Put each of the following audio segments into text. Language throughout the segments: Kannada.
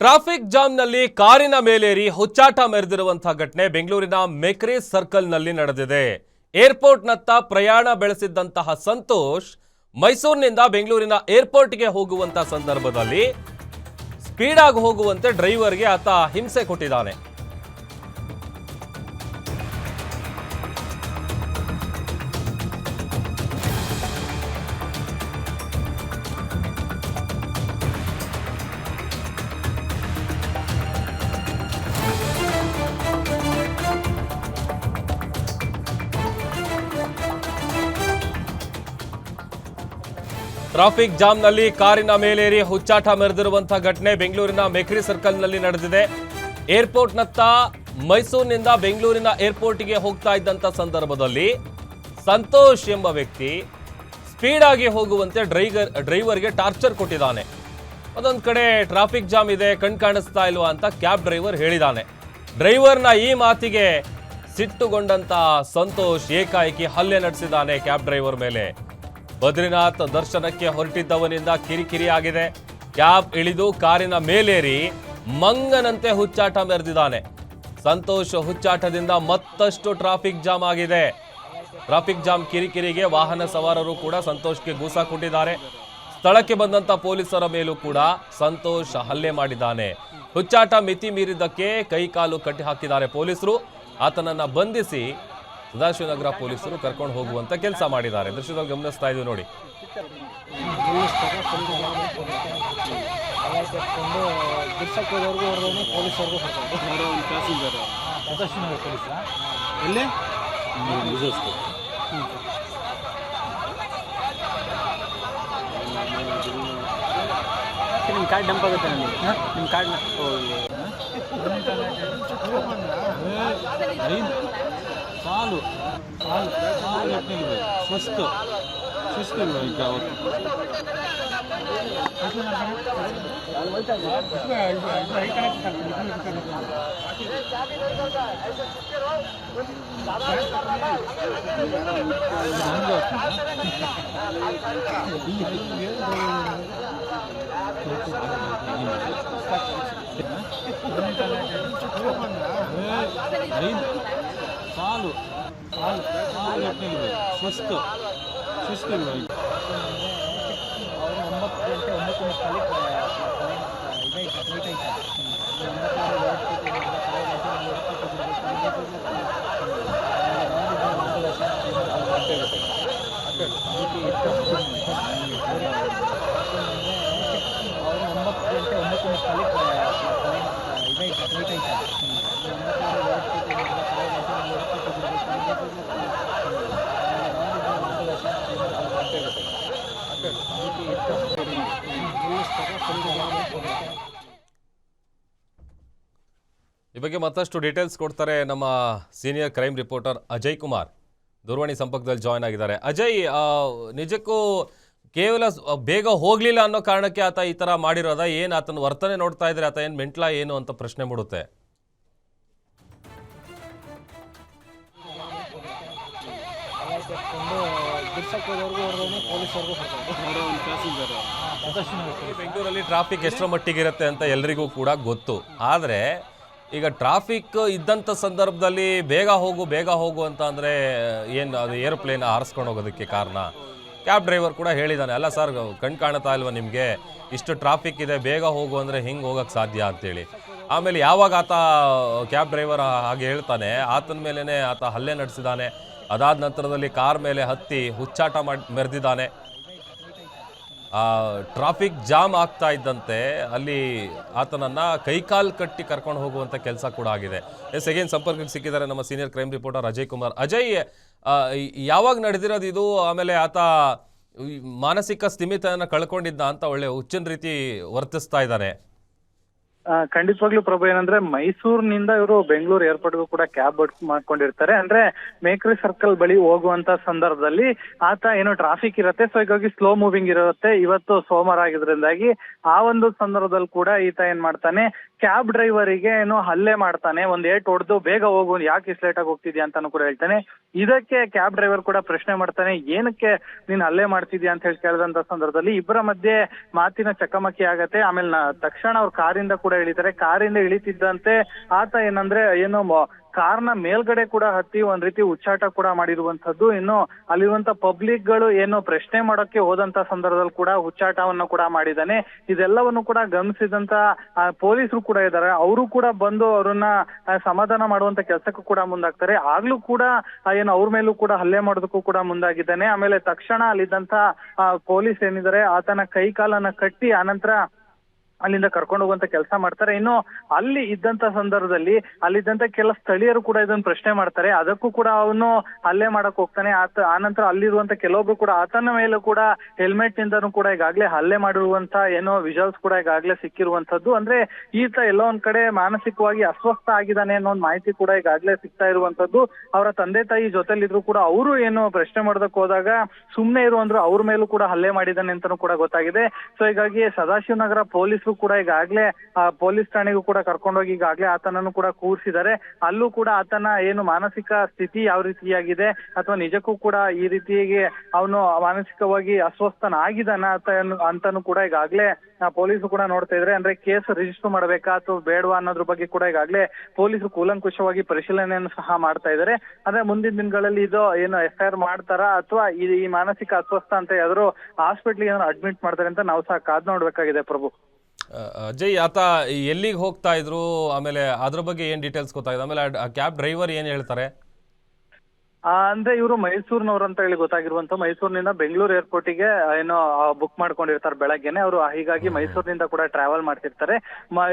ಟ್ರಾಫಿಕ್ ಜಾಮ್ನಲ್ಲಿ ಕಾರಿನ ಮೇಲೇರಿ ಹುಚ್ಚಾಟ ಮೆರೆದಿರುವಂತಹ ಘಟನೆ ಬೆಂಗಳೂರಿನ ಮೆಕ್ರಿ ಸರ್ಕಲ್ನಲ್ಲಿ ನಡೆದಿದೆ. ಏರ್ಪೋರ್ಟ್ನತ್ತ ಪ್ರಯಾಣ ಬೆಳೆಸಿದ್ದಂತಹ ಸಂತೋಷ್ ಮೈಸೂರಿನಿಂದ ಬೆಂಗಳೂರಿನ ಏರ್ಪೋರ್ಟ್ಗೆ ಹೋಗುವಂತಹ ಸಂದರ್ಭದಲ್ಲಿ ಸ್ಪೀಡ್ ಆಗಿ ಹೋಗುವಂತೆ ಡ್ರೈವರ್ಗೆ ಆತ ಹಿಂಸೆ ಕೊಟ್ಟಿದ್ದಾನೆ. ಟ್ರಾಫಿಕ್ ಜಾಮ್ನಲ್ಲಿ ಕಾರಿನ ಮೇಲೇರಿ ಹುಚ್ಚಾಟ ಮೆರೆದಿರುವಂತಹ ಘಟನೆ ಬೆಂಗಳೂರಿನ ಮೆಕ್ರಿ ಸರ್ಕಲ್ನಲ್ಲಿ ನಡೆದಿದೆ. ಏರ್ಪೋರ್ಟ್ನತ್ತ ಮೈಸೂರಿನಿಂದ ಬೆಂಗಳೂರಿನ ಏರ್ಪೋರ್ಟ್ಗೆ ಹೋಗ್ತಾ ಇದ್ದಂತ ಸಂದರ್ಭದಲ್ಲಿ ಸಂತೋಷ್ ಎಂಬ ವ್ಯಕ್ತಿ ಸ್ಪೀಡ್ ಆಗಿ ಹೋಗುವಂತೆ ಡ್ರೈವರ್ ಡ್ರೈವರ್ಗೆ ಟಾರ್ಚರ್ ಕೊಟ್ಟಿದ್ದಾನೆ. ಅದೊಂದು ಕಡೆ ಟ್ರಾಫಿಕ್ ಜಾಮ್ ಇದೆ, ಕಣ್ ಕಾಣಿಸ್ತಾ ಇಲ್ವಾ ಅಂತ ಕ್ಯಾಬ್ ಡ್ರೈವರ್ ಹೇಳಿದಾನೆ. ಡ್ರೈವರ್ನ ಈ ಮಾತಿಗೆ ಸಿಟ್ಟುಗೊಂಡಂತ ಸಂತೋಷ್ ಏಕಾಏಕಿ ಹಲ್ಲೆ ನಡೆಸಿದ್ದಾನೆ ಕ್ಯಾಬ್ ಡ್ರೈವರ್ ಮೇಲೆ. ಬದ್ರಿನಾಥ್ ದರ್ಶನಕ್ಕೆ ಹೊರಟಿದ್ದವನಿಂದ ಕಿರಿಕಿರಿ ಆಗಿದೆ ಕ್ಯಾಬ್ ಇಳಿದು ಕಾರಿನ ಮೇಲೇರಿ ಮಂಗನಂತೆ ಹುಚ್ಚಾಟ ಮೆರೆದಿದ್ದಾನೆ. ಸಂತೋಷ್ ಹುಚ್ಚಾಟದಿಂದ ಮತ್ತಷ್ಟು ಟ್ರಾಫಿಕ್ ಜಾಮ್ ಆಗಿದೆ. ಟ್ರಾಫಿಕ್ ಜಾಮ್ ಕಿರಿಕಿರಿಗೆ ವಾಹನ ಸವಾರರು ಕೂಡ ಸಂತೋಷ್ಗೆ ಗೂಸ ಕೊಟ್ಟಿದ್ದಾರೆ. ಸ್ಥಳಕ್ಕೆ ಬಂದಂತ ಪೊಲೀಸರ ಮೇಲೂ ಕೂಡ ಸಂತೋಷ್ ಹಲ್ಲೆ ಮಾಡಿದ್ದಾನೆ. ಹುಚ್ಚಾಟ ಮಿತಿ ಮೀರಿದ್ದಕ್ಕೆ ಕೈಕಾಲು ಕಟ್ಟಿ ಹಾಕಿದ್ದಾರೆ ಪೊಲೀಸರು. ಆತನನ್ನ ಬಂಧಿಸಿ ಸದಾಶಿವನಗರ ಪೊಲೀಸರು ಕರ್ಕೊಂಡು ಹೋಗುವಂತ ಕೆಲಸ ಮಾಡಿದ್ದಾರೆ. ದೃಶ್ಯದಲ್ಲಿ ಗಮನಿಸ್ತಾ ಇದ್ದೀವಿ ನೋಡಿ. ನಿಮ್ಮ ಕಾರ್ಡ್ ಡಂಪ್ ಆಗುತ್ತೆ ನಿಮ್ಮ ಕಾರ್ಡ್ನ ಸಾಲು ಸಾಲು ಸಾಲು ಎಟ್ನಿಲ್ಬೇಕು ಶಿಸ್ತು ಶಿಸ್ತು ಇಲ್ವಾ ಈಗ ಅವತ್ತು ಹಂಗೆ ಐದು ಸಾಲು ಸಾಲು ಸಾಲು ಎಟ್ನಿಲ್ಬೇಕು ಶಿಸ್ತು ಶಿಸ್ತು ಇಲ್ವಾ ಈಗ ಅವರು ಒಂಬತ್ತು ಗಂಟೆ ಒಂಬತ್ತು ಮುಕ್ಕಾಲಿಗೆ ಈ ಬಗ್ಗೆ ಮತ್ತಷ್ಟು ಡೀಟೇಲ್ಸ್ ಕೊಡ್ತಾರೆ ನಮ್ಮ senior crime reporter Ajay Kumar. ದೂರವಾಣಿ ಸಂಪರ್ಕದಲ್ಲಿ ಜಾಯ್ನ್ ಆಗಿದ್ದಾರೆ. ಅಜಯ್ ನಿಜಕ್ಕೂ ಕೇವಲ ಬೇಗ ಹೋಗ್ಲಿಲ್ಲ ಅನ್ನೋ ಕಾರಣಕ್ಕೆ ಆತ ಈ ತರ ಮಾಡಿರೋದ? ಏನ್ ಆತನ ವರ್ತನೆ ನೋಡ್ತಾ ಇದ್ರೆ ಆತ ಏನ್ ಮೆಂಟ್ಲ, ಏನು ಅಂತ ಪ್ರಶ್ನೆ ಮೂಡುತ್ತೆ? ಬೆಂಗಳೂರಲ್ಲಿ ಟ್ರಾಫಿಕ್ ಎಷ್ಟರ ಮಟ್ಟಿಗೆ ಇರುತ್ತೆ ಅಂತ ಎಲ್ರಿಗೂ ಕೂಡ ಗೊತ್ತು. ಆದರೆ ಈಗ ಟ್ರಾಫಿಕ್ ಇದ್ದಂಥ ಸಂದರ್ಭದಲ್ಲಿ ಬೇಗ ಹೋಗು ಬೇಗ ಹೋಗು ಅಂತ ಅಂದರೆ ಏನು ಅದು ಏರೋಪ್ಲೇನ್ ಹಾರಿಸ್ಕೊಂಡು ಹೋಗೋದಕ್ಕೆ ಕಾರಣ? ಕ್ಯಾಬ್ ಡ್ರೈವರ್ ಕೂಡ ಹೇಳಿದ್ದಾನೆ ಅಲ್ಲ ಸರ್ ಕಣ್ ಕಾಣ್ತಾ ಇಲ್ವಾ ನಿಮಗೆ? ಇಷ್ಟು ಟ್ರಾಫಿಕ್ ಇದೆ, ಬೇಗ ಹೋಗು ಅಂದರೆ ಹಿಂಗೆ ಹೋಗೋಕ್ಕೆ ಸಾಧ್ಯ ಅಂತೇಳಿ. ಆಮೇಲೆ ಯಾವಾಗ ಆತ ಕ್ಯಾಬ್ ಡ್ರೈವರ್ ಹಾಗೆ ಹೇಳ್ತಾನೆ, ಆತನ ಮೇಲೇ ಆತ ಹಲ್ಲೆ ನಡೆಸಿದ್ದಾನೆ ಅದಾದ ನಂತರದಲ್ಲಿ ಕಾರ್ ಮೇಲೆ ಹತ್ತಿ ಹುಚ್ಚಾಟ ಮಾಡಿ ಮೆರೆದಿದ್ದಾನೆ ಟ್ರಾಫಿಕ್ ಜಾಮ್ ಆಗ್ತಾ ಇದ್ದಂತೆ, ಅಲ್ಲಿ ಆತನನ್ನು ಕೈಕಾಲು ಕಟ್ಟಿ ಕರ್ಕೊಂಡು ಹೋಗುವಂಥ ಕೆಲಸ ಕೂಡ ಆಗಿದೆ. ಎಸ್ ಅಗೇನ್ ಸಂಪರ್ಕಕ್ಕೆ ಸಿಕ್ಕಿದ್ದಾರೆ ನಮ್ಮ senior crime reporter Ajay Kumar. Ajay ಯಾವಾಗ ನಡೆದಿರೋದು ಇದು? ಆಮೇಲೆ ಆತ ಮಾನಸಿಕ ಸ್ಥಿಮಿತನ ಕಳ್ಕೊಂಡಿದ್ದ ಅಂತ ಒಳ್ಳೆ ಹುಚ್ಚಿನ ರೀತಿ ವರ್ತಿಸ್ತಾ ಇದ್ದಾನೆ ಖಂಡಿತವಾಗ್ಲೂ ಪ್ರಭು, ಏನಂದ್ರೆ ಮೈಸೂರಿನಿಂದ ಇವರು ಬೆಂಗಳೂರು ಏರ್ಪೋರ್ಟ್ಗೂ ಕೂಡ ಕ್ಯಾಬ್ ಬುಕ್ ಮಾಡ್ಕೊಂಡಿರ್ತಾರೆ. ಅಂದ್ರೆ ಮೇಕ್ರಿ ಸರ್ಕಲ್ ಬಳಿ ಹೋಗುವಂತ ಸಂದರ್ಭದಲ್ಲಿ ಆತ ಏನೋ ಟ್ರಾಫಿಕ್ ಇರುತ್ತೆ ಸೊ ಹೀಗಾಗಿ ಸ್ಲೋ ಮೂವಿಂಗ್ ಇರುತ್ತೆ. ಇವತ್ತು ಸೋಮವಾರ ಆಗಿದ್ರಿಂದಾಗಿ ಆ ಒಂದು ಸಂದರ್ಭದಲ್ಲಿ ಕೂಡ ಈತ ಏನ್ ಮಾಡ್ತಾನೆ ಕ್ಯಾಬ್ ಡ್ರೈವರಿಗೆ ಏನೋ ಹಲ್ಲೆ ಮಾಡ್ತಾನೆ, ಒಂದ್ ಏಟ್ ಹೊಡೆದು ಬೇಗ ಹೋಗು ಯಾಕೆ ಇಷ್ಟು ಲೇಟ್ ಆಗಿ ಹೋಗ್ತಿದ್ಯಾ ಅಂತಾನು ಕೂಡ ಹೇಳ್ತಾನೆ. ಇದಕ್ಕೆ ಕ್ಯಾಬ್ ಡ್ರೈವರ್ ಕೂಡ ಪ್ರಶ್ನೆ ಮಾಡ್ತಾನೆ, ಏನಕ್ಕೆ ನೀನ್ ಹಲ್ಲೆ ಮಾಡ್ತಿದ್ಯಾ? ಅಂತ ಹೇಳಿ ಕೇಳಿದಂತ ಸಂದರ್ಭದಲ್ಲಿ ಇಬ್ಬರ ಮಧ್ಯೆ ಮಾತಿನ ಚಕಮಕಿ ಆಗತ್ತೆ. ಆಮೇಲೆ ತಕ್ಷಣ ಅವ್ರ ಕಾರಿಂದ ಕೂಡ ಇಳಿತಾರೆ. ಕಾರಿಂದ ಇಳಿತಿದ್ದಂತೆ ಆತ ಏನಂದ್ರೆ, ಏನು ಕಾರ್ನ ಮೇಲ್ಗಡೆ ಕೂಡ ಹತ್ತಿ ಒಂದ್ ರೀತಿ ಉಚ್ಚಾಟ ಕೂಡ ಮಾಡಿರುವಂತದ್ದು ಇನ್ನು ಅಲ್ಲಿರುವಂತ ಪಬ್ಲಿಕ್ಗಳು ಏನು ಪ್ರಶ್ನೆ ಮಾಡೋಕೆ ಹೋದಂತ ಸಂದರ್ಭದಲ್ಲಿ ಕೂಡ ಹುಚ್ಚಾಟವನ್ನು ಕೂಡ ಮಾಡಿದ್ದಾನೆ. ಇದೆಲ್ಲವನ್ನು ಕೂಡ ಗಮನಿಸಿದಂತ ಪೊಲೀಸರು ಕೂಡ ಇದ್ದಾರೆ. ಅವರು ಕೂಡ ಬಂದು ಅವರನ್ನ ಸಮಾಧಾನ ಮಾಡುವಂತ ಕೆಲಸಕ್ಕೂ ಕೂಡ ಮುಂದಾಗ್ತಾರೆ. ಆಗ್ಲೂ ಕೂಡ ಏನು ಅವ್ರ ಮೇಲೂ ಕೂಡ ಹಲ್ಲೆ ಮಾಡೋದಕ್ಕೂ ಕೂಡ ಮುಂದಾಗಿದ್ದಾನೆ. ಆಮೇಲೆ ತಕ್ಷಣ ಅಲ್ಲಿದ್ದಂತ ಪೊಲೀಸ್ ಏನಿದ್ದಾರೆ, ಆತನ ಕೈ ಕಾಲನ್ನ ಕಟ್ಟಿ, ಆನಂತರ ಅಲ್ಲಿಂದ ಕರ್ಕೊಂಡು ಹೋಗುವಂತ ಕೆಲಸ ಮಾಡ್ತಾರೆ. ಇನ್ನು ಅಲ್ಲಿ ಇದ್ದಂತ ಸಂದರ್ಭದಲ್ಲಿ ಅಲ್ಲಿದ್ದಂತ ಕೆಲ ಸ್ಥಳೀಯರು ಕೂಡ ಇದನ್ನ ಪ್ರಶ್ನೆ ಮಾಡ್ತಾರೆ. ಅದಕ್ಕೂ ಕೂಡ ಅವನು ಹಲ್ಲೆ ಮಾಡಕ್ ಹೋಗ್ತಾನೆ. ಆತ ಆನಂತರ ಅಲ್ಲಿರುವಂತ ಕೆಲವೊಬ್ರು ಕೂಡ ಆತನ ಮೇಲೂ ಕೂಡ ಹೆಲ್ಮೆಟ್ ನಿಂದನೂ ಕೂಡ ಈಗಾಗ್ಲೇ ಹಲ್ಲೆ ಮಾಡಿರುವಂತ ಏನೋ ವಿಜುವಲ್ಸ್ ಕೂಡ ಈಗಾಗ್ಲೇ ಸಿಕ್ಕಿರುವಂತದ್ದು ಅಂದ್ರೆ ಈತ ಎಲ್ಲೋ ಒಂದ್ ಕಡೆ ಮಾನಸಿಕವಾಗಿ ಅಸ್ವಸ್ಥ ಆಗಿದ್ದಾನೆ ಅನ್ನೋ ಒಂದು ಮಾಹಿತಿ ಕೂಡ ಈಗಾಗ್ಲೇ ಸಿಗ್ತಾ ಇರುವಂತದ್ದು ಅವರ ತಂದೆ ತಾಯಿ ಜೊತೆಲಿದ್ರು ಕೂಡ ಅವರು ಏನು ಪ್ರಶ್ನೆ ಮಾಡೋದಕ್ಕೆ ಹೋದಾಗ ಸುಮ್ನೆ ಇರು ಅಂದ್ರು ಅವ್ರ ಮೇಲೂ ಕೂಡ ಹಲ್ಲೆ ಮಾಡಿದ್ದಾನೆ ಅಂತಾನೂ ಕೂಡ ಗೊತ್ತಾಗಿದೆ. ಸೊ ಹೀಗಾಗಿ ಸದಾಶಿವನಗರ ಪೊಲೀಸರು ಕೂಡ ಈಗಾಗ್ಲೇ ಪೊಲೀಸ್ ಠಾಣೆಗೂ ಕೂಡ ಕರ್ಕೊಂಡೋಗಿ ಈಗಾಗ್ಲೇ ಆತನನ್ನು ಕೂಡ ಕೂರಿಸಿದ್ದಾರೆ. ಅಲ್ಲೂ ಕೂಡ ಆತನ ಏನು ಮಾನಸಿಕ ಸ್ಥಿತಿ ಯಾವ ರೀತಿಯಾಗಿದೆ ಅಥವಾ ನಿಜಕ್ಕೂ ಕೂಡ ಈ ರೀತಿಯಾಗಿ ಅವನು ಮಾನಸಿಕವಾಗಿ ಅಸ್ವಸ್ಥನಾಗಿದ್ದಾನ ಅಂತ ಅಂತಾನು ಕೂಡ ಈಗಾಗ್ಲೇ ಪೊಲೀಸ್ ಕೂಡ ನೋಡ್ತಾ ಇದ್ರೆ ಅಂದ್ರೆ ಕೇಸ್ ರಿಜಿಸ್ಟರ್ ಮಾಡಬೇಕಾ ಅಥವಾ ಬೇಡವಾ ಅನ್ನೋದ್ರ ಬಗ್ಗೆ ಕೂಡ ಈಗಾಗ್ಲೇ ಪೊಲೀಸರು ಕೂಲಂಕುಷವಾಗಿ ಪರಿಶೀಲನೆಯನ್ನು ಸಹ ಮಾಡ್ತಾ ಇದ್ದಾರೆ. ಅಂದ್ರೆ ಮುಂದಿನ ದಿನಗಳಲ್ಲಿ ಇದು ಏನು ಎಫ್ ಐ ಆರ್ ಮಾಡ್ತಾರಾ ಅಥವಾ ಈ ಮಾನಸಿಕ ಅಸ್ವಸ್ಥ ಅಂತ ಯಾವ್ದಾದ್ರು ಹಾಸ್ಪಿಟ್ಲಿಗೆ ಏನಾದ್ರು ಅಡ್ಮಿಟ್ ಮಾಡ್ತಾರೆ ಅಂತ ನಾವು ಸಹ ಕಾದ್ ನೋಡ್ಬೇಕಾಗಿದೆ ಪ್ರಭು. ಅಜಯ್ ಆತ ಎಲ್ಲಿಗೆ ಹೋಗ್ತಾ ಇದ್ರು? ಆಮೇಲೆ ಅದ್ರ ಬಗ್ಗೆ ಏನು ಡೀಟೇಲ್ಸ್ ಗೊತ್ತಾಗಿದೆ? ಆಮೇಲೆ ಕ್ಯಾಬ್ ಡ್ರೈವರ್ ಏನು ಹೇಳ್ತಾರೆ? ಅಂದ್ರೆ ಇವರು ಮೈಸೂರಿನವ್ರು ಅಂತ ಹೇಳಿ ಗೊತ್ತಾಗಿರುವಂತ ಮೈಸೂರಿನಿಂದ ಬೆಂಗಳೂರು ಏರ್ಪೋರ್ಟಿಗೆ ಏನೋ ಬುಕ್ ಮಾಡ್ಕೊಂಡಿರ್ತಾರೆ ಬೆಳಗ್ಗೆನೆ. ಅವರು ಹೀಗಾಗಿ ಮೈಸೂರಿನಿಂದ ಕೂಡ ಟ್ರಾವೆಲ್ ಮಾಡ್ತಿರ್ತಾರೆ.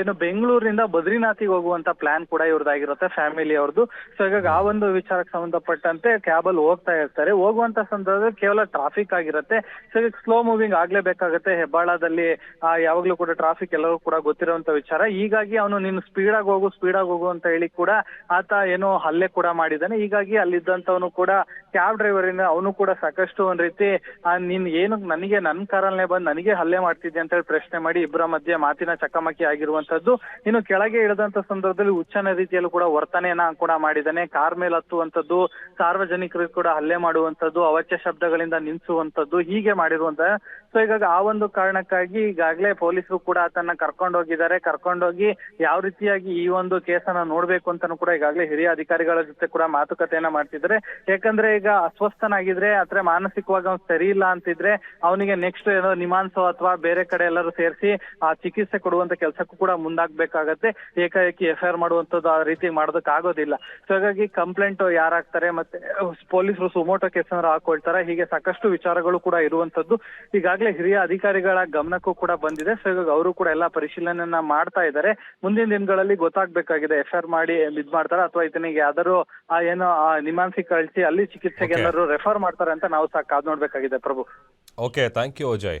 ಏನು ಬೆಂಗಳೂರಿನಿಂದ ಬದ್ರಿನಾಥಿಗೆ ಹೋಗುವಂತ ಪ್ಲಾನ್ ಕೂಡ ಇವ್ರದ್ದಾಗಿರುತ್ತೆ ಫ್ಯಾಮಿಲಿ ಅವ್ರದ್ದು ಸೊ ಹೀಗಾಗಿ ಆ ಒಂದು ವಿಚಾರಕ್ಕೆ ಸಂಬಂಧಪಟ್ಟಂತೆ ಕ್ಯಾಬ್ ಅಲ್ಲಿ ಹೋಗ್ತಾ ಇರ್ತಾರೆ. ಹೋಗುವಂತ ಸಂದರ್ಭದಲ್ಲಿ ಕೇವಲ ಟ್ರಾಫಿಕ್ ಆಗಿರುತ್ತೆ. ಸೊ ಈಗ ಸ್ಲೋ ಮೂವಿಂಗ್ ಆಗ್ಲೇಬೇಕಾಗುತ್ತೆ. ಹೆಬ್ಬಾಳದಲ್ಲಿ ಯಾವಾಗ್ಲೂ ಕೂಡ ಟ್ರಾಫಿಕ್ ಎಲ್ಲರೂ ಕೂಡ ಗೊತ್ತಿರುವಂತ ವಿಚಾರ. ಹೀಗಾಗಿ ಅವನು ನೀನು ಸ್ಪೀಡ್ ಆಗಿ ಹೋಗು ಸ್ಪೀಡ್ ಆಗಿ ಹೋಗು ಅಂತ ಹೇಳಿ ಕೂಡ ಆತ ಏನೋ ಹಲ್ಲೆ ಕೂಡ ಮಾಡಿದ್ದಾನೆ. ಹೀಗಾಗಿ ಅಲ್ಲಿದ್ದಂತವನು ಕೂಡ ಕ್ಯಾಬ್ ಡ್ರೈವರ್ ಇಂದ ಅವನು ಕೂಡ ಸಾಕಷ್ಟು ಒಂದ್ ರೀತಿ ನೀನ್ ಏನು ನನಗೆ ನನ್ ಕಾರಲ್ಲೇ ಬಂದು ನನಗೆ ಹಲ್ಲೆ ಮಾಡ್ತಿದ್ದೆ ಅಂತ ಹೇಳಿ ಪ್ರಶ್ನೆ ಮಾಡಿ ಇಬ್ಬರ ಮಧ್ಯೆ ಮಾತಿನ ಚಕಮಕಿ ಆಗಿರುವಂತದ್ದು, ಇನ್ನು ಕೆಳಗೆ ಇಳಿದಂತ ಸಂದರ್ಭದಲ್ಲಿ ಉಚ್ಚನ ರೀತಿಯಲ್ಲೂ ಕೂಡ ವರ್ತನೆಯನ್ನ ಕೂಡ ಮಾಡಿದ್ದಾನೆ. ಕಾರ್ ಮೇಲೆ ಹತ್ತುವಂತದ್ದು ಸಾರ್ವಜನಿಕರಿಗೆ ಕೂಡ ಹಲ್ಲೆ ಮಾಡುವಂತದ್ದು ಅವಾಚ್ಯ ಶಬ್ದಗಳಿಂದ ನಿಲ್ಸುವಂತದ್ದು ಹೀಗೆ ಮಾಡಿರುವಂತ ಸೊ ಹೀಗಾಗಿ ಆ ಒಂದು ಕಾರಣಕ್ಕಾಗಿ ಈಗಾಗಲೇ ಪೊಲೀಸರು ಕೂಡ ಆತನ ಕರ್ಕೊಂಡೋಗಿದ್ದಾರೆ ಕರ್ಕೊಂಡೋಗಿ ಯಾವ ರೀತಿಯಾಗಿ ಈ ಒಂದು ಕೇಸನ್ನ ನೋಡ್ಬೇಕು ಅಂತಾನು ಕೂಡ ಈಗಾಗಲೇ ಹಿರಿಯ ಅಧಿಕಾರಿಗಳ ಜೊತೆ ಕೂಡ ಮಾತುಕತೆಯನ್ನ ಮಾಡ್ತಿದ್ದಾರೆ. ಯಾಕಂದ್ರೆ ಈಗ ಅಸ್ವಸ್ಥನಾಗಿದ್ರೆ ಅತ್ರ ಮಾನಸಿಕವಾಗಿ ಅವ್ನು ಸರಿ ಇಲ್ಲ ಅಂತಿದ್ರೆ ಅವನಿಗೆ ನೆಕ್ಸ್ಟ್ ಏನೋ ನಿಮಾನ್ಸೋ ಅಥವಾ ಬೇರೆ ಕಡೆ ಎಲ್ಲರೂ ಸೇರಿಸಿ ಆ ಚಿಕಿತ್ಸೆ ಕೊಡುವಂತ ಕೆಲಸಕ್ಕೂ ಕೂಡ ಮುಂದಾಗ್ಬೇಕಾಗತ್ತೆ. ಏಕಾಏಕಿ ಎಫ್ ಐ ಆರ್ ಮಾಡುವಂತದ್ದು ಆ ರೀತಿ ಮಾಡೋದಕ್ಕೆ ಆಗೋದಿಲ್ಲ. ಸೊ ಹಾಗಾಗಿ ಕಂಪ್ಲೇಂಟ್ ಯಾರಾಗ್ತಾರೆ ಮತ್ತೆ, ಪೊಲೀಸರು ಸುಮೋಟೋ ಕೇಸ್ ಹಾಕೊಳ್ತಾರೆ. ಹೀಗೆ ಸಾಕಷ್ಟು ವಿಚಾರಗಳು ಕೂಡ ಇರುವಂತದ್ದು ಈಗಾಗಲೇ ಹಿರಿಯ ಅಧಿಕಾರಿಗಳ ಗಮನಕ್ಕೂ ಕೂಡ ಬಂದಿದೆ. ಸೊ ಹಾಗಾಗಿ ಅವರು ಕೂಡ ಎಲ್ಲಾ ಪರಿಶೀಲನೆಯನ್ನ ಮಾಡ್ತಾ ಇದ್ದಾರೆ. ಮುಂದಿನ ದಿನಗಳಲ್ಲಿ ಗೊತ್ತಾಗ್ಬೇಕಾಗಿದೆ ಎಫ್ ಐ ಆರ್ ಮಾಡಿ ಇದ್ ಮಾಡ್ತಾರೆ ಅಥವಾ ಇತನಿಗೆ ಯಾವ್ದಾದ್ರು ಏನೋ ಆ ನಿಮಾನ್ಸಿ ಕಳಿಸಿ ಅಲ್ಲಿ ಚಿಕಿತ್ಸೆಗೆ Okay. ಎಲ್ಲರೂ ರೆಫರ್ ಮಾಡ್ತಾರೆ ಅಂತ ನಾವು ಸಹ ಕಾದ್ ನೋಡ್ಬೇಕಾಗಿದೆ Prabhu. Okay thank you Ajay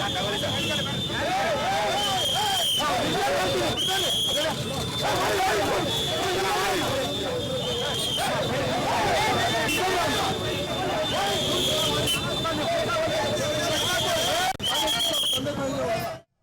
¡Vamos!